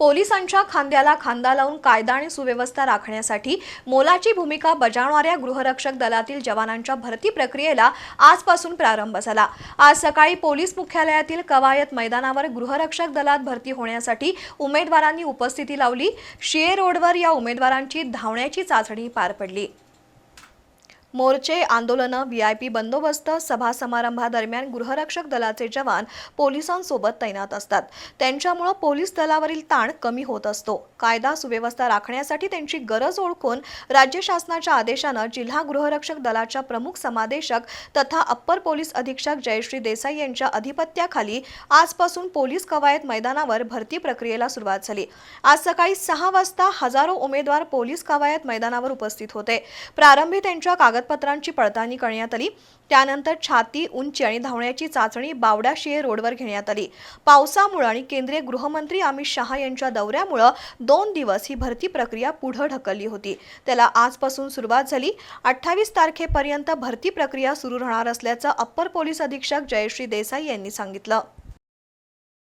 पोलिसांच्या खांद्याला खांदा लावून कायदा आणि सुव्यवस्था राखण्यासाठी मोलाची भूमिका बजावणाऱ्या गृहरक्षक दलातील जवानांच्या भरती प्रक्रियेला आजपासून प्रारंभ झाला. आज सकाळी पोलीस मुख्यालयातील कवायत मैदानावर गृहरक्षक दलात भरती होण्यासाठी उमेदवारांनी उपस्थिती लावली. शिये रोडवर या उमेदवारांची धावण्याची चाचणी पार पडली. मोर्चे आंदोलनं व्हीआयपी बंदोबस्त सभा समारंभादरम्यान गृहरक्षक दलाचे जवान पोलिसांसोबत तैनात असतात. त्यांच्यामुळं पोलीस दलावरील ताण कमी होत असतो. कायदा सुव्यवस्था राखण्यासाठी त्यांची गरज ओळखून राज्य शासनाच्या आदेशानं जिल्हा गृहरक्षक दलाच्या प्रमुख समादेशक तथा अप्पर पोलीस अधीक्षक जयश्री देसाई यांच्या अधिपत्याखाली आजपासून पोलीस कवायत मैदानावर भरती प्रक्रियेला सुरुवात झाली. आज सकाळी सहा वाजता हजारो उमेदवार पोलीस कवायत मैदानावर उपस्थित होते. प्रारंभी त्यांच्या कागद कागदपत्रांची पडताळणी करण्यात आली. त्यानंतर छाती उंची आणि धावण्याची चाचणी बावडा शिये रोडवर घेण्यात आली. पावसामुळे आणि केंद्रीय गृहमंत्री अमित शहा यांच्या दौऱ्यामुळं दोन दिवस ही भरती प्रक्रिया पुढे ढकलली होती. त्याला आजपासून सुरुवात झाली. अठ्ठावीस तारखेपर्यंत भरती प्रक्रिया सुरू राहणार असल्याचं अप्पर पोलीस अधीक्षक जयश्री देसाई यांनी सांगितलं.